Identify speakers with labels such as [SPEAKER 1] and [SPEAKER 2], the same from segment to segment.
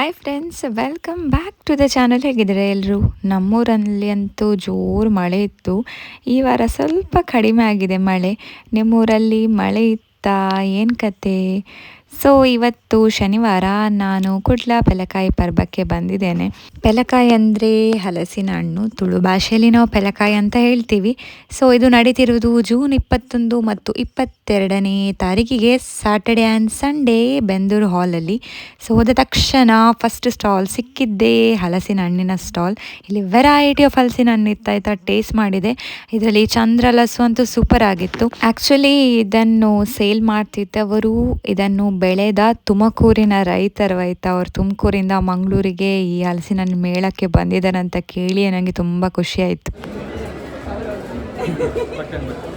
[SPEAKER 1] Hi friends welcome back to the channel ಹೇಗಿದ್ದಾರೆ ಎಲ್ಲರೂ ನಮ್ಮೂರಲ್ಲಿ ಅಂತೂ ಜೋರು ಮಳೆ ಇತ್ತು. ಈ ವಾರ ಸ್ವಲ್ಪ ಕಡಿಮೆ ಆಗಿದೆ ಮಳೆ. ನಿಮ್ಮೂರಲ್ಲಿ ಮಳೆ ಇತ್ತಾ? ಏನು ಕತೆ? ಸೊ ಇವತ್ತು ಶನಿವಾರ ನಾನು ಕುಡ್ಲ ಪೆಲಕಾಯಿ ಪರ್ಬಕ್ಕೆ ಬಂದಿದ್ದೇನೆ. ಪೆಲಕಾಯಿ ಅಂದರೆ ಹಲಸಿನ ಹಣ್ಣು, ತುಳು ಭಾಷೆಯಲ್ಲಿ ನಾವು ಪೆಲಕಾಯಿ ಅಂತ ಹೇಳ್ತೀವಿ. ಸೊ ಇದು ನಡೀತಿರುವುದು ಜೂನ್ ಇಪ್ಪತ್ತೊಂದು ಮತ್ತು ಇಪ್ಪತ್ತೆರಡನೇ ತಾರೀಕಿಗೆ ಸಾಟರ್ಡೆ ಆ್ಯಂಡ್ ಸಂಡೇ ಬೆಂದೂರು ಹಾಲಲ್ಲಿ ಸೊ ಹೋದ ತಕ್ಷಣ ಫಸ್ಟ್ ಸ್ಟಾಲ್ ಸಿಕ್ಕಿದ್ದೇ ಹಲಸಿನ ಹಣ್ಣಿನ ಸ್ಟಾಲ್ ಇಲ್ಲಿ ವೆರೈಟಿ ಆಫ್ ಹಲಸಿನ ಹಣ್ಣು ಇತ್ತ ಆಯ್ತಾ ಟೇಸ್ಟ್ ಮಾಡಿದೆ. ಇದರಲ್ಲಿ ಚಂದ್ರ ಲಸು ಅಂತೂ ಸೂಪರ್ ಆಗಿತ್ತು. ಆ್ಯಕ್ಚುಲಿ ಇದನ್ನು ಸೇಲ್ ಮಾಡ್ತಿದ್ದವರು ಇದನ್ನು ಬೆಳೆದ ತುಮಕೂರಿನ ರೈತರು ಆಯ್ತಾ, ಅವ್ರು ತುಮಕೂರಿಂದ ಮಂಗಳೂರಿಗೆ ಈ ಹಲಸಿನ ಮೇಳಕ್ಕೆ ಬಂದಿದ್ದಾರೆ ಅಂತ ಕೇಳಿ ನನಗೆ ತುಂಬ ಖುಷಿ ಆಯಿತು.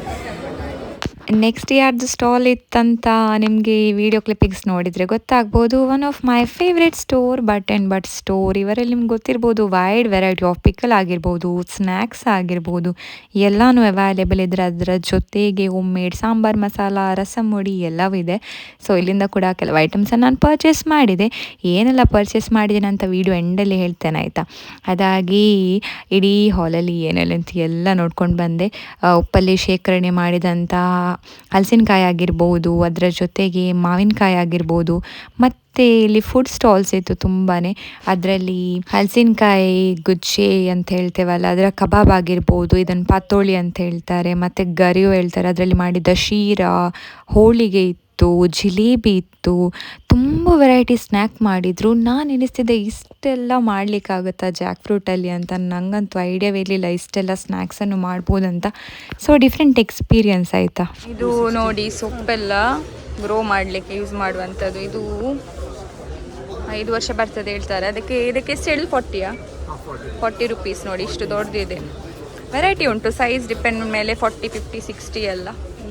[SPEAKER 1] ನೆಕ್ಸ್ಟ್ ಯಾರ್ದು ಸ್ಟಾಲ್ ಇತ್ತಂತ ನಿಮಗೆ ಈ ವಿಡಿಯೋ ಕ್ಲಿಪ್ಪಿಂಗ್ಸ್ ನೋಡಿದರೆ ಗೊತ್ತಾಗ್ಬೋದು. One of my favourite store Bhat and Bhat store ಇವರಲ್ಲಿ ನಿಮ್ಗೆ ಗೊತ್ತಿರ್ಬೋದು ವೈಡ್ ವೆರೈಟಿ ಆಫ್ ಪಿಕಲ್ ಆಗಿರ್ಬೋದು ಸ್ನ್ಯಾಕ್ಸ್ ಆಗಿರ್ಬೋದು, ಎಲ್ಲನೂ ಅವೈಲೇಬಲ್ ಇದ್ದರೆ ಅದರ ಜೊತೆಗೆ ಮೇಡ್ ಸಾಂಬಾರ್ ಮಸಾಲ, ರಸಮುಡಿ ಎಲ್ಲವೂ ಇದೆ. ಸೊ ಇಲ್ಲಿಂದ ಕೂಡ ಕೆಲವು ಐಟಮ್ಸನ್ನು ನಾನು ಪರ್ಚೇಸ್ ಮಾಡಿದೆ. ಏನೆಲ್ಲ ಪರ್ಚೇಸ್ ಮಾಡಿದ್ದೀನಿ ಅಂತ ವೀಡಿಯೋ ಎಂಡಲ್ಲಿ ಹೇಳ್ತೇನೆ, ಆಯಿತಾ? ಅದಾಗಿ ಇಡೀ ಹಾಲಲ್ಲಿ ಏನೆಲ್ಲ ಅಂತ ಎಲ್ಲ ನೋಡ್ಕೊಂಡು ಬಂದೆ. ಉಪ್ಪಲ್ಲಿ ಶೇಖರಣೆ ಮಾಡಿದಂಥ ಹಲಸಿನಕಾಯಿ ಆಗಿರ್ಬೋದು ಅದರ ಜೊತೆಗೆ ಮಾವಿನಕಾಯಿ ಆಗಿರ್ಬೋದು ಮತ್ತು ಇಲ್ಲಿ ಫುಡ್ ಸ್ಟಾಲ್ಸ್ ಇತ್ತು ತುಂಬಾ ಅದರಲ್ಲಿ ಹಲಸಿನಕಾಯಿ ಗುಜ್ಜೆ ಅಂತ ಹೇಳ್ತೇವಲ್ಲ, ಅದರ ಕಬಾಬ್ ಆಗಿರ್ಬೋದು ಇದನ್ನು ಪಾತೋಳಿ ಅಂತ ಹೇಳ್ತಾರೆ, ಮತ್ತು ಗರಿಯು ಹೇಳ್ತಾರೆ, ಅದರಲ್ಲಿ ಮಾಡಿದ ಶೀರ, ಹೋಳಿಗೆ ಜಿಲೇಬಿ ಇತ್ತು, ತುಂಬ ವೆರೈಟಿ ಸ್ನ್ಯಾಕ್ ಮಾಡಿದರು. ನಾನು ಎನಿಸ್ತಿದ್ದೆ ಇಷ್ಟೆಲ್ಲ ಮಾಡಲಿಕ್ಕಾಗುತ್ತಾ ಜಾಕ್ ಫ್ರೂಟಲ್ಲಿ ಅಂತ. ನನಗಂತೂ ಐಡಿಯಾವೇ ಇರಲಿಲ್ಲ ಇಷ್ಟೆಲ್ಲ ಸ್ನ್ಯಾಕ್ಸನ್ನು ಮಾಡ್ಬೋದಂತ. ಸೊ ಡಿಫ್ರೆಂಟ್ ಎಕ್ಸ್ಪೀರಿಯನ್ಸ್ ಆಯಿತಾ? ಇದು ನೋಡಿ ಸೊಪ್ಪೆಲ್ಲ ಗ್ರೋ ಮಾಡಲಿಕ್ಕೆ ಯೂಸ್ ಮಾಡುವಂಥದ್ದು. ಇದು ಐದು ವರ್ಷ ಬರ್ತದೆ ಹೇಳ್ತಾರೆ. ಅದಕ್ಕೆ ಇದಕ್ಕೆ ಎಷ್ಟು ಹೇಳಿ ಫಾರ್ಟಿಯಾ ಫಾರ್ಟಿ ರುಪೀಸ್ ನೋಡಿ, ಇಷ್ಟು ದೊಡ್ಡದಿದೆ ವೆರೈಟಿ ಉಂಟು ಸೈಜ್ ಡಿಪೆಂಡ್ ಮೇಲೆ ಫೋರ್ಟಿ ಫಿಫ್ಟಿ ಸಿಕ್ಸ್ಟಿ ಎಲ್ಲ.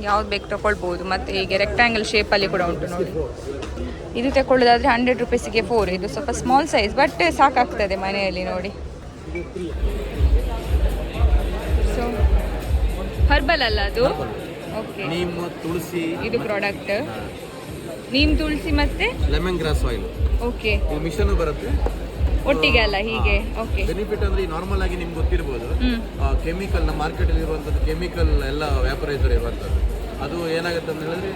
[SPEAKER 1] ಯಾವ್ದು ಬೇಕು ತಗೊಳ್ಬೋದು. ಮತ್ತು ಹೀಗೆ ರೆಕ್ಟ್ಯಾಂಗಲ್ ಶೇಪಲ್ಲಿ ಕೂಡ ಉಂಟು ನೋಡಿ. ಇದು ತಗೊಳ್ಳೋದಾದ್ರೆ ಹಂಡ್ರೆಡ್ ರುಪೀಸಿಗೆ ಫೋರ್ ಇದು ಸ್ವಲ್ಪ ಸ್ಮಾಲ್ ಸೈಜ್ ಬಟ್ ಸಾಕಾಗ್ತದೆ ಮನೆಯಲ್ಲಿ ನೋಡಿ. ಸೊ ಹರ್ಬಲ್ ಅಲ್ಲ ಅದು? ಓಕೆ
[SPEAKER 2] ತುಳಸಿ
[SPEAKER 1] ಇದು ಪ್ರಾಡಕ್ಟ್ ನೀಮ್ ತುಳಸಿ ಮತ್ತೆ?
[SPEAKER 2] Lemon grass oil
[SPEAKER 1] okay
[SPEAKER 2] mission ಬರುತ್ತೆ.
[SPEAKER 1] ಒಟ್ಟಿಗೆ ಅಲ್ಲ ಹೀಗೆ. ಓಕೆ
[SPEAKER 2] ಬೆನಿಫಿಟ್ ಅಂದ್ರೆ ನಾರ್ಮಲ್ ಆಗಿ ನಿಮ್ಗೆ ಗೊತ್ತಿರ್ಬೋದು.
[SPEAKER 1] ಹ್ಮ್.
[SPEAKER 2] ಕೆಮಿಕಲ್ನ ಮಾರ್ಕೆಟ್ ಅಲ್ಲಿ ಇರುವಂತದ್ದು ಕೆಮಿಕಲ್ ಎಲ್ಲ ವ್ಯಾಪರೈಸರ್ ಇರುವಂತದ್ದು. ಅದು ಏನಾಗುತ್ತೆ ಅಂತ ಹೇಳಿದ್ರೆ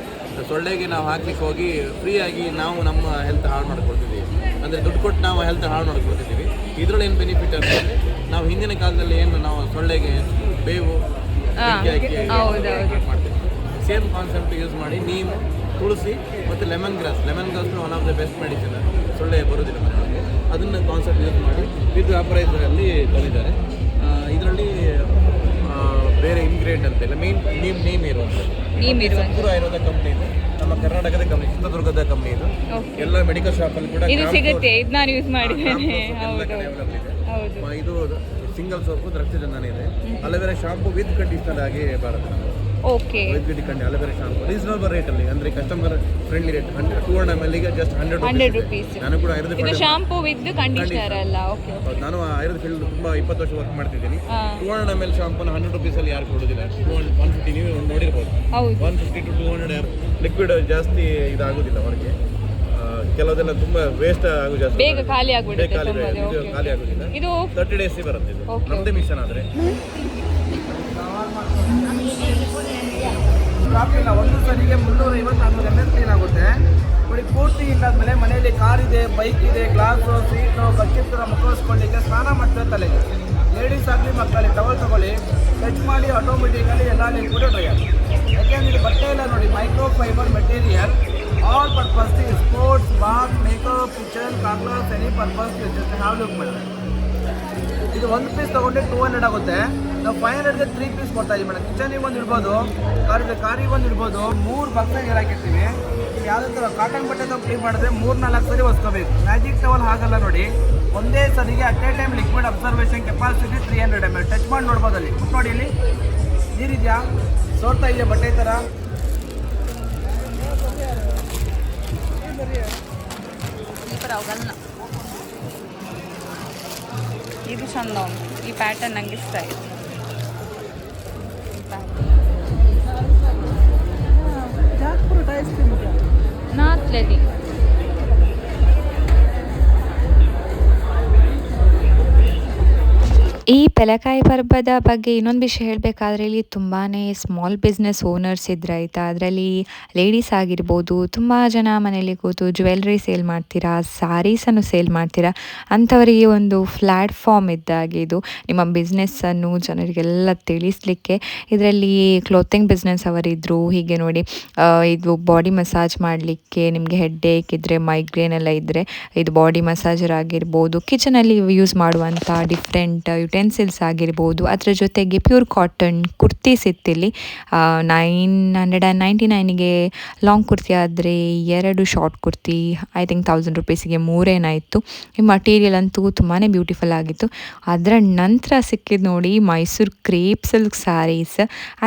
[SPEAKER 2] ಸೊಳ್ಳೆಗೆ ನಾವು ಹಾಕ್ಲಿಕ್ಕೆ ಹೋಗಿ ಫ್ರೀಯಾಗಿ ನಾವು ನಮ್ಮ ಹೆಲ್ತ್ ಹಾಳು ಮಾಡ್ಕೊಳ್ತಿದ್ದೀವಿ. ಅಂದರೆ ದುಡ್ಡು ಕೊಟ್ಟು ನಾವು ಹೆಲ್ತ್ ಹಾಳು ಮಾಡ್ಕೊಳ್ತಿದ್ದೀವಿ. ಇದರಲ್ಲಿ ಏನು ಬೆನಿಫಿಟ್ ಅಂತಂದರೆ ನಾವು ಹಿಂದಿನ ಕಾಲದಲ್ಲಿ ಏನು ನಾವು ಸೊಳ್ಳೆಗೆ ಬೇವು. ಮಾಡ್ತೀವಿ ಸೇಮ್ ಕಾನ್ಸೆಪ್ಟ್ ಯೂಸ್ ಮಾಡಿ ನೀಮ್ ತುಳಸಿ ಮತ್ತು lemon grass lemon grass one of the best medicine ಸೊಳ್ಳೆ ಬರೋದಿಲ್ಲ ಮನೆಯೊಳಗೆ ಅದನ್ನು ಕಾನ್ಸೆಪ್ಟ್ ಯೂಸ್ ಮಾಡಿ ವಿತ್ ವ್ಯಾಪರೈಸರಲ್ಲಿ ತಂದಿದ್ದಾರೆ ಇದರಲ್ಲಿ ಬೇರೆ ಇಂಗ್ರೀಡಿಯೆಂಟ್ ಅಂತ ಇಲ್ಲ ಮೇನ್ ನೀಮ್ ನೇಮ್ ಇರುವಂಥದ್ದು
[SPEAKER 1] ನೀಮ್ ಇರುವ
[SPEAKER 2] ಪೂರ ಇರೋದ ಕಂಪ್ನಿ ಇದು. ನಮ್ಮ ಕರ್ನಾಟಕದ ಕಂಪ್ನಿ ಚಿತ್ರದುರ್ಗದ ಕಂಪ್ನಿ ಇದು. ಎಲ್ಲ ಮೆಡಿಕಲ್ ಅಲ್ಲಿ ಕೂಡ
[SPEAKER 1] ಇದು ಸಿಗುತ್ತೆ. ಇದು ನಾನು ಯೂಸ್ ಮಾಡಿದ್ದೇನೆ. ಹೌದು.
[SPEAKER 2] ಇದೆ. ಸಿಂಗಲ್ ಸೋಪ್ ರಕ್ತಚಂದನ ಇದೆ. ಅಲೋವೆರಾ ಶಾಂಪು ವಿತ್ ಕಂಡೀಷನರ್ ಆಗಿ ಬರುತ್ತೆ.
[SPEAKER 1] ಓಕೆ
[SPEAKER 2] ಕಂಡಿ ಅಲೋವೆರಾ ಶಾಂಪು ರೀಸನಬಲ್ ರೇಟಲ್ಲಿ ಅಂದರೆ customer friendly rate hundred two hundred M ಎಲ್ಗೆ just hundred
[SPEAKER 1] hundred rupees
[SPEAKER 2] ನಾನು ಕೂಡ ಆಯುರ್ವೇದ
[SPEAKER 1] ಇದು ಶಾಂಪೂ ವಿತ್ ಕಂಡೀಷನರ್ ಅಲ್ಲ ಓಕೆ
[SPEAKER 2] ನಾನು ಆಯುರ್ವೇದ ಫೀಲ್ಡ್ ತುಂಬ ಇಪ್ಪತ್ತು ವರ್ಷ ವರ್ಕ್ ಮಾಡ್ತಿದ್ದೀನಿ. ಟೂ ಹಂಡ್ರೆಡ್ ಎಂ ಎಲ್ ಶಾಂಪೂನ ಹಂಡ್ರೆಡ್ ರುಪೀಸಲ್ಲಿ ಯಾರು ಕೊಡೋದಿಲ್ಲ. ಟೂ ಹಂಡ್ರೆಡ್ ಒನ್ ಫಿಫ್ಟಿ ನೀವು ನೋಡಿರ್ಬೋದು. One fifty to two hundred liquid ಜಾಸ್ತಿ ಇದಾಗೋದಿಲ್ಲ ಹೊರಗೆ. ಕೆಲವದೆಲ್ಲ ತುಂಬಾ ವೇಸ್ಟ್ ಆಗೋ ಜಾಸ್ತಿ
[SPEAKER 1] ಬೇಗ ಖಾಲಿ ಆಗೋದಿಲ್ಲ
[SPEAKER 2] ಖಾಲಿ ಆಗೋದಿಲ್ಲ.
[SPEAKER 1] ಇದು
[SPEAKER 2] ತರ್ಟಿ ಡೇಸ್ ಬರುತ್ತೆ. ನಮ್ಮದೇ ಮಿಷನ್ ಆದರೆ.
[SPEAKER 3] ಇಲ್ಲ. ಒಂದು ಸರಿಗೆ ಮುನ್ನೂರ ಐವತ್ತು ನಾನ್ನೂರು ಎಂ ಎಲ್ ಕ್ಲೀನ್ ಆಗುತ್ತೆ. ನೋಡಿ, ಪೂರ್ತಿ ಇಲ್ಲಾದ್ಮೇಲೆ ಮನೆಯಲ್ಲಿ ಕಾರ್ ಇದೆ ಬೈಕ್ ಇದೆ ಗ್ಲಾಸು ಸೀಟು ಕಚ್ಚಿತ್ರ ಮುಖವಿಸ್ಕೊಳ್ಳಿಕ್ಕೆ ಸ್ನಾನ ಮಾಡ್ತಾರೆ ತಲೆಗೆ ಲೇಡೀಸ್ ಆಗಲಿ ಮಕ್ಕಳಲ್ಲಿ ಟವಲ್ ತಗೊಳ್ಳಿ. ಟಚ್ ಮಾಡಿ ಆಟೋಮೆಟಿಕಲಿ ಎಲ್ಲ ಕೂಡ ಡ್ರೈ ಆಗುತ್ತೆ. ಯಾಕೆಂದರೆ ಇದು ಬಟ್ಟೆ ಎಲ್ಲ ನೋಡಿ micro fibre material all purpose sports bath makeup kitchen ಕಾರ್ಲರ್ಸ್ any purpose just have look ಮಾಡಿದೆ ಇದು ಒಂದು ಪೀಸ್ ತೊಗೊಂಡ್ರೆ ಟೂ ಹಂಡ್ರೆಡ್ ಆಗುತ್ತೆ. ನಾವು ಫೈವ್ ಹಂಡ್ರೆಡ್ಗೆ ತ್ರೀ ಪೀಸ್ ಕೊಡ್ತಾ ಇದೀವಿ ಮೇಡಮ್ ಕಿಚನಿಗೆ ಒಂದು ಇಡ್ಬೋದು ಕಾರಿಗೆ ಕಾರಿಗೆ ಒಂದು ಇಡ್ಬೋದು, ಮೂರು ಬಾಕ್ಸಾಗಿ ಹಾಕಿರ್ತೀವಿ. ಯಾವುದೇ ಥರ ಕಾಟನ್ ಬಟ್ಟೆ ನಾವು ಕ್ಲೀನ್ ಮಾಡಿದ್ರೆ ಮೂರು ನಾಲ್ಕು ಸರಿ ಒಸ್ಕೋಬೇಕು ಮ್ಯಾಜಿಕ್ ಟವಲ್ ಹಾಗಲ್ಲ ನೋಡಿ, ಒಂದೇ ಸರಿಗೆ at a time liquid observation capacity three hundred M L touch ಮಾಡಿ ನೋಡ್ಬೋದು ಅಲ್ಲಿ. ನೋಡಿ ಇಲ್ಲಿ. ನೀರಿದೆಯಾ? ಸೋರ್ತಾ ಇದೆಯಾ ಬಟ್ಟೆ ಥರ
[SPEAKER 1] ಇದು ಚಂದ ಈ ಪ್ಯಾಟರ್ನ್ ನಂಗೆ ಇಷ್ಟ ಆಯ್ತು Not letting. ಈ ಪೆಲಕಾಯಿ ಪರ್ಬದ ಬಗ್ಗೆ ಇನ್ನೊಂದು ವಿಷಯ ಹೇಳಬೇಕಾದ್ರೆ ಇಲ್ಲಿ ತುಂಬಾ ಸ್ಮಾಲ್ ಬಿಸ್ನೆಸ್ ಓನರ್ಸ್ ಇದ್ರೆ ಆಯಿತಾ ಅದರಲ್ಲಿ ಲೇಡೀಸ್ ಆಗಿರ್ಬೋದು, ತುಂಬ ಜನ ಮನೇಲಿ ಕೂತು ಜ್ಯುವೆಲ್ರಿ ಸೇಲ್ ಮಾಡ್ತೀರಾ ಸ್ಯಾರೀಸನ್ನು ಸೇಲ್ ಮಾಡ್ತೀರಾ, ಅಂಥವರಿಗೆ ಒಂದು ಪ್ಲ್ಯಾಟ್ಫಾರ್ಮ್ ಇದ್ದಾಗೆ ಇದು. ನಿಮ್ಮ ಬಿಸ್ನೆಸ್ಸನ್ನು ಜನರಿಗೆಲ್ಲ ತಿಳಿಸ್ಲಿಕ್ಕೆ ಇದರಲ್ಲಿ ಕ್ಲೋತಿಂಗ್ ಬಿಸ್ನೆಸ್ ಅವರಿದ್ದರು ಹೀಗೆ ನೋಡಿ ಇದು ಬಾಡಿ ಮಸಾಜ್ ಮಾಡಲಿಕ್ಕೆ ನಿಮಗೆ ಹೆಡ್ ಏಕ್ ಇದ್ದರೆ ಮೈಗ್ರೇನ್ ಎಲ್ಲ ಇದ್ದರೆ ಇದು ಬಾಡಿ ಮಸಾಜರ್ ಆಗಿರ್ಬೋದು ಕಿಚನಲ್ಲಿ ಯೂಸ್ ಮಾಡುವಂಥ ಡಿಫ್ರೆಂಟ್ ಯುಟೆನ್ಸಿಲ್ಸ್ ಆಗಿರ್ಬೋದು, ಅದರ ಜೊತೆಗೆ ಪ್ಯೂರ್ ಕಾಟನ್ ಕುರ್ತಿ ಇತ್ತಿಲ್ಲಿ ನೈನ್ ಹಂಡ್ರೆಡ್ ಆ್ಯಂಡ್ ನೈಂಟಿ ನೈನಿಗೆ ಲಾಂಗ್ ಕುರ್ತಿ ಆದರೆ ಎರಡು short kurti I think thousand ರುಪೀಸಿಗೆ ಮೂರೇನಾಯಿತು ಈ ಮಟೀರಿಯಲ್ ಅಂತೂ ತುಂಬಾ ಬ್ಯೂಟಿಫುಲ್ ಆಗಿತ್ತು. ಅದರ ನಂತರ ಸಿಕ್ಕಿದ್ದು ನೋಡಿ Mysuru crepe silk saris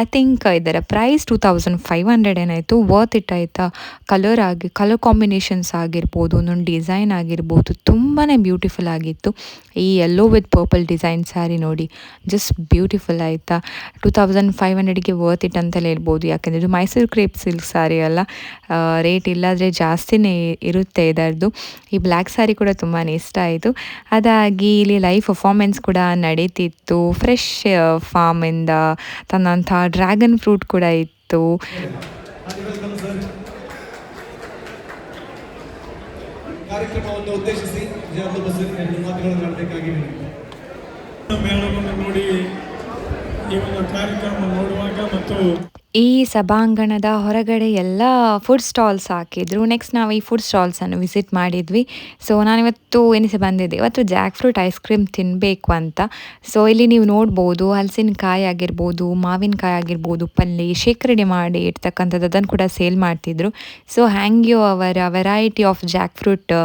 [SPEAKER 1] I think ಇದರ price two thousand five hundred ಏನಾಯಿತು ವರ್ತ್ ಇಟ್ ಆಯಿತಾ? ಕಲರ್ ಆಗಿ ಕಲರ್ ಕಾಂಬಿನೇಷನ್ಸ್ ಆಗಿರ್ಬೋದು, ಒಂದೊಂದು ಡಿಸೈನ್ ಆಗಿರ್ಬೋದು ತುಂಬಾ ಬ್ಯೂಟಿಫುಲ್ ಆಗಿತ್ತು. ಈ yellow with purple design sari ನೋಡಿ. ಜಸ್ಟ್ ಬ್ಯೂಟಿಫುಲ್ ಆಯಿತಾ? ಟೂ ತೌಸಂಡ್ ಫೈವ್ ಹಂಡ್ರೆಡ್ಗೆ ವರ್ತ್ ಇಟ್ ಅಂತಲೇ ಹೇಳ್ಬೋದು. ಯಾಕೆಂದರೆ ಇದು ಮೈಸೂರು ಕ್ರೇಪ್ ಸಿಲ್ಕ್ ಸ್ಯಾರಿ ಅಲ್ಲ. ರೇಟ್ ಇಲ್ಲಾದರೆ ಜಾಸ್ತಿನೇ ಇರುತ್ತೆ ಇದರದ್ದು. ಈ ಬ್ಲ್ಯಾಕ್ ಸ್ಯಾರಿ ಕೂಡ ತುಂಬಾ ಇಷ್ಟ ಆಯಿತು. ಅದಾಗಿ ಇಲ್ಲಿ ಲೈವ್ ಪರ್ಫಾರ್ಮೆನ್ಸ್ ಕೂಡ ನಡೀತಿತ್ತು. ಫ್ರೆಶ್ ಫಾರ್ಮಿಂದ ತಂದಂಥ ಡ್ರ್ಯಾಗನ್ ಫ್ರೂಟ್ ಕೂಡ ಇತ್ತು.
[SPEAKER 4] ಕಾರ್ಯಕ್ರಮವನ್ನು ಉದ್ದೇಶಿಸಿ ಎರಡು ಮಾತುಗಳನ್ನು ಆಡಬೇಕಾಗಿ
[SPEAKER 5] ಮೇಳವನ್ನು ನೋಡಿ ಈ ಒಂದು ಕಾರ್ಯಕ್ರಮ ನೋಡುವಾಗ ಮತ್ತು
[SPEAKER 1] ಈ ಸಭಾಂಗಣದ ಹೊರಗಡೆ ಎಲ್ಲ ಫುಡ್ ಸ್ಟಾಲ್ಸ್ ಹಾಕಿದ್ರು. ನೆಕ್ಸ್ಟ್ ನಾವು ಈ ಫುಡ್ ಸ್ಟಾಲ್ಸನ್ನು ವಿಸಿಟ್ ಮಾಡಿದ್ವಿ. ಸೊ ನಾನಿವತ್ತು ಎನಿಸಿ ಬಂದಿದ್ದೆ. ಇವತ್ತು ಜಾಕ್ ಫ್ರೂಟ್ ಐಸ್ ಕ್ರೀಮ್ ತಿನ್ನಬೇಕು ಅಂತ. ಸೊ ಇಲ್ಲಿ ನೀವು ನೋಡ್ಬೋದು, ಹಲಸಿನಕಾಯಿ ಆಗಿರ್ಬೋದು, ಮಾವಿನಕಾಯಿ ಆಗಿರ್ಬೋದು ಪಲ್ಯ ಶೇಖರಣೆ ಮಾಡಿ ಇಡ್ತಕ್ಕಂಥದ್ದು ಅದನ್ನು ಕೂಡ ಸೇಲ್ ಮಾಡ್ತಿದ್ರು. ಸೊ ಹ್ಯಾಂಗ್ಯೋ ಅವರ variety of jackfruit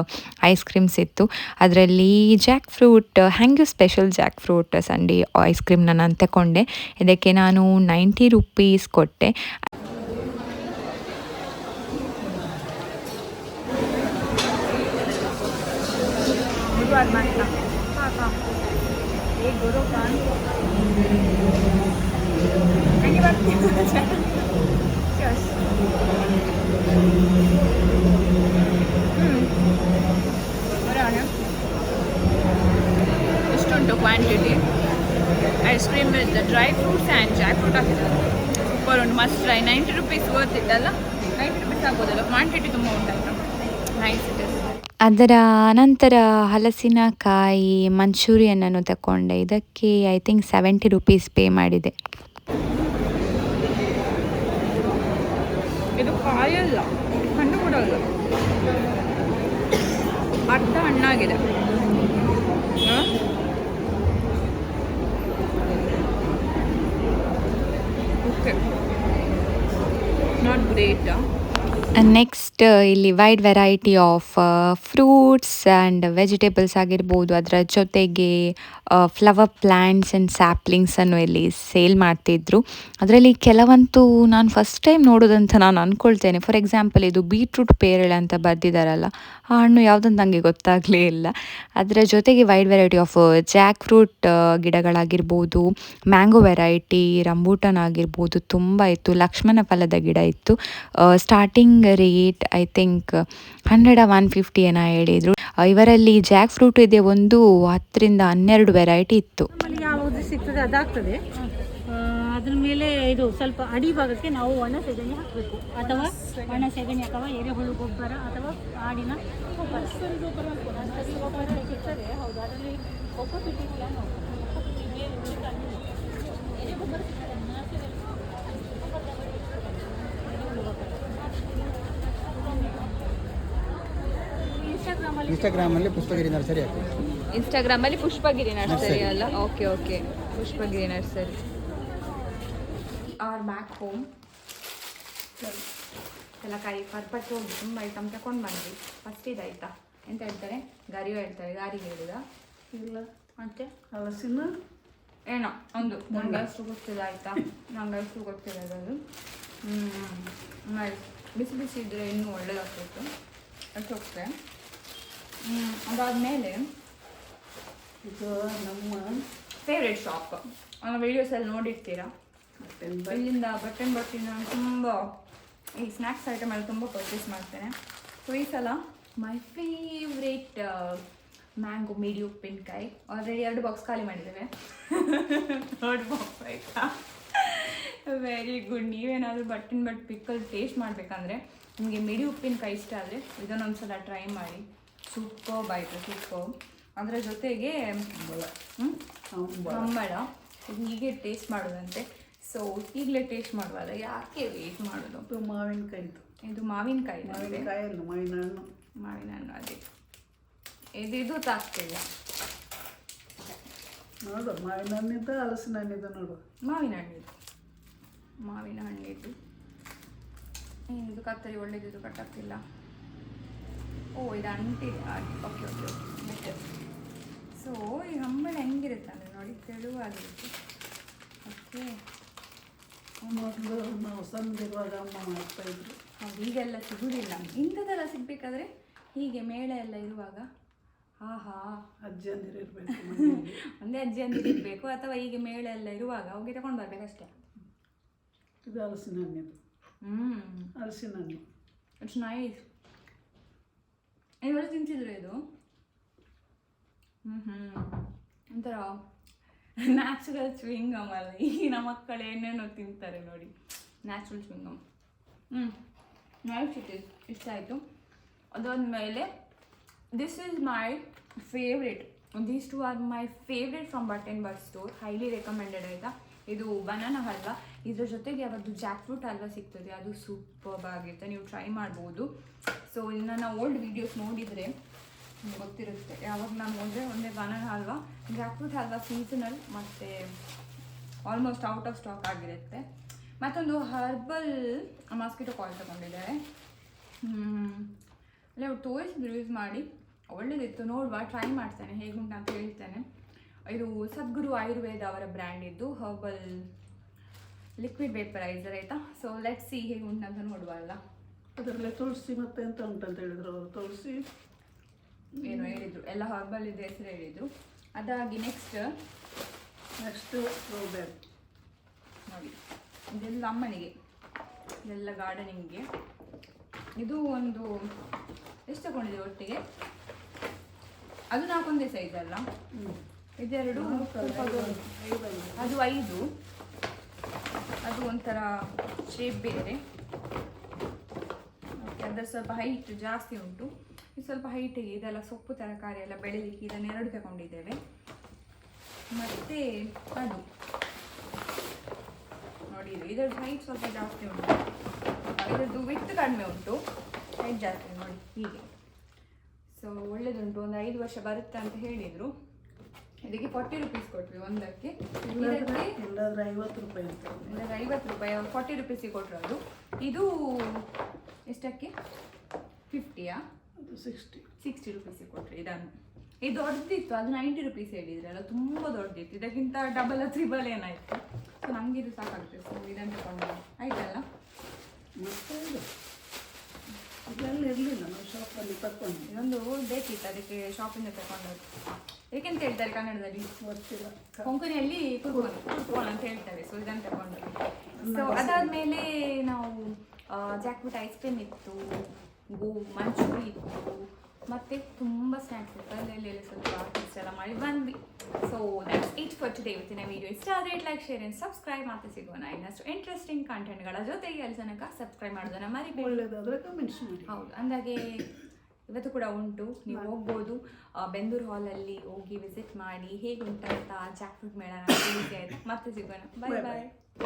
[SPEAKER 1] ice creams ಇತ್ತು. ಅದರಲ್ಲಿ jackfruit Hangyo special jackfruit sundae ice ಕ್ರೀಮ್ನ ನಾನು ತಗೊಂಡೆ ಇದಕ್ಕೆ ನಾನು ನೈಂಟಿ ರುಪೀಸ್ ಕೊಟ್ಟೆ
[SPEAKER 6] করতে quantity. Ice cream with the dry fruits and jackfruit. Super ಉಂಟು must try ninety rupees worth ಇದ್ದಲ್ಲ ನೈಂಟಿ ರುಪೀಸ್ ಆಗ್ಬೋದಲ್ಲ? ಕ್ವಾಂಟಿಟಿ ತುಂಬ ಉಂಟಲ್ಲ ನೈಸ್ ಇಟ್
[SPEAKER 1] ಅದರ ನಂತರ ಹಲಸಿನಕಾಯಿ ಮಂಚೂರಿಯನ್ನನ್ನು ತಕೊಂಡೆ. ಇದಕ್ಕೆ I think seventy rupees pay ಮಾಡಿದೆ.
[SPEAKER 6] ಇದು ಕಾಯಲ್ಲ. ಹಣ್ಣು ಕೂಡ ಅಲ್ಲ. ಅರ್ಧ ಹಣ್ಣಾಗಿದೆ. ಓಕೆ ನಾಟ್ ಗ್ರೇಟ್
[SPEAKER 1] ನೆಕ್ಸ್ಟ್ ಇಲ್ಲಿ wide variety of fruits and vegetables ಆಗಿರ್ಬೋದು. ಅದರ ಜೊತೆಗೆ ಫ್ಲವರ್ ಪ್ಲ್ಯಾಂಟ್ಸ್ ಆ್ಯಂಡ್ ಸ್ಯಾಪ್ಲಿಂಗ್ಸನ್ನು ಇಲ್ಲಿ ಸೇಲ್ ಮಾಡ್ತಿದ್ರು. ಅದರಲ್ಲಿ ಕೆಲವಂತೂ ನಾನು ಫಸ್ಟ್ ಟೈಮ್ ನೋಡೋದಂತ ನಾನು ಅಂದ್ಕೊಳ್ತೇನೆ ಫಾರ್ ಎಕ್ಸಾಂಪಲ್ ಇದು ಬೀಟ್ರೂಟ್ ಪೇರಳೆ ಅಂತ ಬರೆದಿದ್ದಾರಲ್ಲ ಆ ಹಣ್ಣು ಯಾವುದಂತ ನನಗೆ ಗೊತ್ತಾಗಲೇ ಇಲ್ಲ. ಅದರ ಜೊತೆಗೆ wide variety of jackfruit ಗಿಡಗಳಾಗಿರ್ಬೋದು ಮ್ಯಾಂಗೋ ವೆರೈಟಿ ರಂಬೂಟನ್ ಆಗಿರ್ಬೋದು, ತುಂಬ ಇತ್ತು. ಲಕ್ಷ್ಮಣ ಫಲದ ಗಿಡ ಇತ್ತು. Starting rate I think hundred one fifty ಏನೋ ಹೇಳಿದರು. ಇವರಲ್ಲಿ ಜಾಕ್ ಫ್ರೂಟ್ ಇದೆ ಒಂದು, ಹತ್ತರಿಂದ ಹನ್ನೆರಡು ವೆರೈಟಿ ಇತ್ತು.
[SPEAKER 7] ಅದಾಗ್ತದೆ. ಅದ್ರ ಮೇಲೆ ಇದು ಸ್ವಲ್ಪ ಅಡಿ ಭಾಗಕ್ಕೆ ನಾವು ಒಣ ಸೆಗಣಿ ಹಾಕಬೇಕು. ಅಥವಾ ಒಣ ಸೆಗಣಿ ಅಥವಾ ಎರೆಹುಳು ಗೊಬ್ಬರ ಅಥವಾ ಆಡಿನ ಗೊಬ್ಬರ. ಗೊಬ್ಬರ ಗೊಬ್ಬರ ಸಿಗ್ತದೆ ಹೌದು ಅದರಲ್ಲಿ ಕೊಕ್ಕೋ ಇನ್ಸ್ಟಾಗ್ರಾಮಲ್ಲಿ
[SPEAKER 3] ಪುಷ್ಪಗಿರಿ ನರ್ಸರಿ ಹಾಕಿ.
[SPEAKER 6] ಇನ್ಸ್ಟಾಗ್ರಾಮಲ್ಲಿ ಪುಷ್ಪಗಿರಿ ನರ್ಸರಿ ಅಲ್ಲ? Okay okay. Pushpagiri nursery.
[SPEAKER 1] Are back home ಎಲ್ಲ ಕೈ ಪರ್ಪಟ್ಟು ಹೋಗಿ ತುಂಬ ಐಟಮ್ ತಕೊಂಡು ಬಂದ್ವಿ. ಫಸ್ಟ್ ಇದಾಯ್ತಾ ಎಂತ ಹೇಳ್ತಾರೆ? ಗಾರಿಯೋ ಹೇಳ್ತಾರೆ. ಗಾರಿಗೆ ಹೇಳಿದ? ಇಲ್ಲ. ಮತ್ತೆ? ಹಲಸಿನ ಏನೋ ಒಂದು. ನಂಗೆ. ಅಷ್ಟು ಗೊತ್ತಿಲ್ಲ ಆಯ್ತಾ? ನಂಗೆ ಅಷ್ಟು ಗೊತ್ತಿಲ್ಲ ಅದು ಹ್ಞೂ ಬಿಸಿ ಬಿಸಿ ಇದ್ದರೆ ಇನ್ನೂ ಒಳ್ಳೇದಾಗ್ತಿತ್ತು. ಅಷ್ಟು ಹೋಗ್ತದೆ ಅದಾದಮೇಲೆ ಇದು ನಮ್ಮ ಫೇವ್ರೆಟ್ ಶಾಪ್ ವೀಡಿಯೋಸಲ್ಲಿ ನೋಡಿರ್ತೀರಾ? ಇಲ್ಲಿಂದ ಬಟ್ಟೆ ಬಟ್ಟಿನ ತುಂಬ ಈ ಸ್ನ್ಯಾಕ್ಸ್ ಐಟಮ್ ಎಲ್ಲ ತುಂಬ ಪರ್ಚೇಸ್ ಮಾಡ್ತೇನೆ. ಸೊ ಈ ಸಲ ಮೈ ಫೇವ್ರೇಟ್
[SPEAKER 6] ಮ್ಯಾಂಗೋ ಮಿಡಿ ಉಪ್ಪಿನಕಾಯಿ ಆಲ್ರೆಡಿ ಎರಡು ಬಾಕ್ಸ್ ಖಾಲಿ ಮಾಡಿದ್ದೇವೆ. ಥರ್ಡ್ ಬಾಕ್ಸ್ ಆಯಿತಾ? ವೆರಿ ಗುಡ್ ನೀವೇನಾದರೂ ಬಟ್ಟಿನ ಬಟ್ ಪಿಕ್ಕಲ್ಲಿ ಟೇಸ್ಟ್ ಮಾಡಬೇಕಂದ್ರೆ ನಿಮಗೆ ಮಿಡಿ ಉಪ್ಪಿನಕಾಯಿ ಇಷ್ಟ ಆದರೆ ಇದನ್ನೊಂದ್ಸಲ ಟ್ರೈ ಮಾಡಿ. ಸೂಪರ್ ಆಯಿತು ಸೂಪರ್. ಅದರ ಜೊತೆಗೆ ಇದನ್ನ ಹೀಗೆ ಟೇಸ್ಟ್ ಮಾಡೋದಂತೆ. ಸೊ ಈಗಲೇ ಟೇಸ್ಟ್ ಮಾಡುವಲ್ಲ ಯಾಕೆ ವೇಟ್ ಮಾಡೋದು?
[SPEAKER 8] ಇದು ಮಾವಿನಕಾಯಿದು.
[SPEAKER 6] ಇದು ಮಾವಿನಕಾಯಿ
[SPEAKER 8] ಮಾವಿನಕಾಯಿ ಅಲ್ಲ ಮಾವಿನ ಹಣ್ಣು
[SPEAKER 6] ಮಾವಿನ ಹಣ್ಣು ಅದೇ. ಇದು ಇದು ತಾಕ್ತಿಲ್ಲ
[SPEAKER 8] ನೋಡು ಮಾವಿನ ಹಣ್ಣಿದ್ದ ಹಲಸಿನ ಹಣ್ಣಿದ್ದ ನೋಡು.
[SPEAKER 6] ಮಾವಿನ ಹಣ್ಣಿದ್ದು ಮಾವಿನ ಹಣ್ಣಿದ್ದು ಇದು ಕತ್ತರಿ ಒಳ್ಳೇದಿದು ಕಟ್ಟಾಗ್ತಿಲ್ಲ ಓ ಇದು ಅಂಟಿದೆ okay okay okay better so ಈ ಹಂಬಳ ಹೆಂಗಿರುತ್ತೆ ಅಂದರೆ ನೋಡಿ ತೆಳುವಾಗಿರುತ್ತೆ. ಓಕೆ
[SPEAKER 8] ಮೊದಲು ನಾವು ಸಣ್ಣದಿರುವಾಗ ಅಮ್ಮ ಮಾಡ್ತಾ ಇದ್ರು.
[SPEAKER 6] ಹೌದು ಈಗೆಲ್ಲ ಸಿಗುವುದಿಲ್ಲ ಇಂಥದ್ದೆಲ್ಲ ಸಿಗಬೇಕಾದ್ರೆ ಹೀಗೆ ಮೇಳ ಎಲ್ಲ ಇರುವಾಗ ಆಹಾ.
[SPEAKER 8] ಅಜ್ಜಿ ಅಂದಿರು ಇರಬೇಕು
[SPEAKER 6] ಒಂದೇ ಅಜ್ಜಿ ಅಂತ ಇರಬೇಕು ಅಥವಾ ಹೀಗೆ ಮೇಳ ಎಲ್ಲ ಇರುವಾಗ ಹೋಗಿ ತಗೊಂಡು ಬರ್ಬೇಕಷ್ಟೇ
[SPEAKER 8] ಇದು ಅರಸಿನ ಹಣ್ಣು
[SPEAKER 6] ಹ್ಞೂ
[SPEAKER 8] ಹಲಸಿನ ಹಣ್ಣು
[SPEAKER 6] ಇಟ್ಸ್ ನೈಸ್ ಏನು ತಿಂತಿದ್ರು ಇದು. ಹ್ಞೂ ಹ್ಞೂ ಒಂಥರ ನ್ಯಾಚುರಲ್ ಚುವಿಂಗಮ್ ಅಲ್ಲ. ನಮ್ಮ ಮಕ್ಕಳು ಏನೇನೋ ತಿಂತಾರೆ ನೋಡಿ. ನ್ಯಾಚುರಲ್ ಸ್ವಿಂಗಮ್ ಹ್ಞೂ ಇಟ್ ಇಸ್ ಇಷ್ಟ ಆಯಿತು. ಅದಾದಮೇಲೆ this is my favourite these two are my favourite from Bhat and Bhat store highly recommended ಆಯಿತಾ? ಇದು ಬನಾನಾ ಹಲ್ವಾ. ಇದ್ರ ಜೊತೆಗೆ ಯಾವತ್ತು ಜಾಕ್ ಫ್ರೂಟ್ ಹಲ್ವಾ ಸಿಗ್ತದೆ. ಅದು ಸೂಪರ್ ಆಗಿರುತ್ತೆ. ನೀವು ಟ್ರೈ ಮಾಡ್ಬೋದು. ಸೊ ನನ್ನ ಓಲ್ಡ್ ವೀಡಿಯೋಸ್ ನೋಡಿದರೆ ಗೊತ್ತಿರುತ್ತೆ. ಯಾವಾಗ ನಾನು ಹೋದರೆ ಒಂದೇ banana halwa jackfruit halwa seasonal ಮತ್ತು ಆಲ್ಮೋಸ್ಟ್ ಔಟ್ ಆಫ್ ಸ್ಟಾಕ್ ಆಗಿರುತ್ತೆ. ಮತ್ತೊಂದು ಹರ್ಬಲ್ ಮಾಸ್ಕಿಟೋ ಕಾಲ್ ತಗೊಂಡಿದ್ದಾರೆ. ಅಲ್ಲೇ ಅವ್ರು ತೋರಿಸಿದ್ರು ಯೂಸ್ ಮಾಡಿ. ಒಳ್ಳೇದಿತ್ತು, ನೋಡುವ ಟ್ರೈ ಮಾಡ್ತೇನೆ, ಹೇಗುಂಟು ಅಂತ ಹೇಳ್ತೇನೆ. ಇದು ಸದ್ಗುರು ಆಯುರ್ವೇದ ಅವರ ಬ್ರ್ಯಾಂಡ್ ಇದ್ದು ಹರ್ಬಲ್ ಲಿಕ್ವಿಡ್ ವೇಪರೈಸರ್ ಆಯಿತಾ? ಸೊ ಲೆಟ್ ಸಿ ಉಂಟು ಅಂತ ನೋಡುವ ಅಲ್ಲ.
[SPEAKER 8] ಅದರಲ್ಲೇ ತುಳಸಿ ಮತ್ತೆ ಎಂತ ಉಂಟಂತ ಹೇಳಿದ್ರು ಅವರು? ತುಳಸಿ.
[SPEAKER 6] ಏನು ಹೇಳಿದರು? ಎಲ್ಲ ಹರ್ಬಲ್ ಇದೆ ಹೆಸರು ಹೇಳಿದರು ಅದಾಗಿ ನೆಕ್ಸ್ಟ್
[SPEAKER 8] ನೆಕ್ಸ್ಟ್ ಸ್ಟ್ರಾಬೆರಿ
[SPEAKER 6] ನೋಡಿ. ಇದೆಲ್ಲ ಅಮ್ಮನಿಗೆ. ಇದೆಲ್ಲ ಗಾರ್ಡನಿಂಗ್ಗೆ ಇದು ಒಂದು ಎಷ್ಟು ತಗೊಂಡಿದೆ ಒಟ್ಟಿಗೆ? ಅದು ನಾಲ್ಕೊಂದೇ ಸೈಜ್ ಅಲ್ಲ ಇದೆರಡು ಅದು ಐದು. ಅದು ಒಂಥರ ಶೇಪ್ ಬೇರೆ. ಅದರ ಸ್ವಲ್ಪ ಹೈಟ್ ಜಾಸ್ತಿ ಉಂಟು. ಸ್ವಲ್ಪ ಹೈಟಿಗೆ ಇದೆಲ್ಲ ಸೊಪ್ಪು ತರಕಾರಿ ಎಲ್ಲ ಬೆಳಿಲಿಕ್ಕೆ ಇದನ್ನೆರಡು ತಗೊಂಡಿದ್ದೇವೆ. ಮತ್ತೆ ಅದು. ನೋಡಿ, ಇದು ಇದರದ್ದು ಹೈಟ್ ಸ್ವಲ್ಪ ಜಾಸ್ತಿ ಉಂಟು. ಇದರದ್ದು ವಿತ್ ಕಡಿಮೆ ಉಂಟು. ಹೈಟ್ ಜಾಸ್ತಿ ನೋಡಿ, ಹೀಗೆ. ಸೊ ಒಳ್ಳೇದುಂಟು. ಒಂದು ಐದು ವರ್ಷ ಬರುತ್ತೆ ಅಂತ ಹೇಳಿದರು. ಇದಕ್ಕೆ ಫಾರ್ಟಿ ರುಪೀಸ್ ಕೊಟ್ವಿ ಒಂದಕ್ಕೆ.
[SPEAKER 8] ಇಲ್ಲಾದ್ರೆ ಐವತ್ತು ರೂಪಾಯಿ ಅಂತ
[SPEAKER 6] ಇಲ್ಲದ್ರೆ ಐವತ್ತು ರೂಪಾಯಿ ಫಾರ್ಟಿ ರುಪೀಸಿಗೆ ಕೊಟ್ಟರು ಅದು. ಇದು ಎಷ್ಟಕ್ಕೆ? ಫಿಫ್ಟಿಯಾ
[SPEAKER 8] ಸಿಕ್ಸ್ಟಿ
[SPEAKER 6] ಸಿಕ್ಸ್ಟಿ ರುಪೀಸಿಗೆ ಕೊಟ್ಟರು ಇದನ್ನು. ಇದು ದೊಡ್ಡದಿತ್ತು ಅದು ನೈಂಟಿ ರುಪೀಸ್ ಹೇಳಿದ್ರಲ್ಲ ತುಂಬ ದೊಡ್ಡದಿತ್ತು ಇದಕ್ಕಿಂತ ಡಬಲ್ ತ್ರಿಬಲ್ ಏನಾಯಿತು? ಸೊ ನಮಗಿದು ಇದು ಸಾಕಾಗುತ್ತೆ. ಸೊ ಇದನ್ನು ತಗೊಂಡು ಆಯ್ತಲ್ಲ?
[SPEAKER 8] ಮತ್ತೆ ಇದೆಲ್ಲ ಇರಲಿಲ್ಲ ನಾವು ಶಾಪಲ್ಲಿ ತಗೊಂಡು
[SPEAKER 6] ಇದೊಂದು ಬೇಕಿತ್ತು ಅದಕ್ಕೆ ಶಾಪಿಂದ ತಕೊಂಡದ್ದು. ಏಕೆಂತ ಹೇಳ್ತಾರೆ ಕನ್ನಡದಲ್ಲಿ?
[SPEAKER 8] ಗೊತ್ತಿಲ್ಲ.
[SPEAKER 6] ಕೊಂಕಣಿಯಲ್ಲಿ ಕುರ್ಕೋನ್ ಕುರ್ಕೋನ್ ಅಂತ ಹೇಳ್ತಾರೆ ಸೊ ಇದನ್ನು ತಗೊಂಡು ಸೊ ಅದಾದಮೇಲೆ ನಾವು ಜಾಕ್ಬಿಟ್ ಐಸ್ ಕ್ರೀಮ್ ಇತ್ತು ಗೋ ಮಂಚೂರಿ ಇತ್ತು ಮತ್ತೆ ತುಂಬ ಸ್ನ್ಯಾಕ್ಸ್ ಇತ್ತು ಅಲ್ಲಿ ಸ್ವಲ್ಪ ಟೇಸ್ಟ್ ಎಲ್ಲ ಮಾಡಿ ಬಂದ್ವಿ. So that's it for today ಇವತ್ತಿನ ವಿಡಿಯೋ ಇಷ್ಟ ಆದರೆ ಲೈಕ್ ಶೇರ್ ಆ್ಯಂಡ್ ಸಬ್ಸ್ಕ್ರೈಬ್ ಮತ್ತೆ ಸಿಗೋಣ ಇನ್ನಷ್ಟು ಇಂಟ್ರೆಸ್ಟಿಂಗ್ ಕಂಟೆಂಟ್ಗಳ ಜೊತೆಗೆ ಅಲ್ಲಿ ತನಕ ಸಬ್ಸ್ಕ್ರೈಬ್ ಮಾಡೋದನ್ನ
[SPEAKER 8] ಮರಿ ಕಮೆಂಟ್ಸ್ ಮಾಡಿ.
[SPEAKER 6] ಹೌದು. ಅಂದಾಗೆ ಇವತ್ತು ಕೂಡ ಉಂಟು. ನೀವು ಹೋಗ್ಬೋದು. ಬೆಂದೂರು ಹಾಲಲ್ಲಿ ಹೋಗಿ ವಿಸಿಟ್ ಮಾಡಿ. ಹೇಗೆ ಉಂಟಂತ ಫ್ರೂಟ್ ಮೇಳ ಮತ್ತೆ ಸಿಗೋಣ ಬಾಯ್ ಬಾಯ್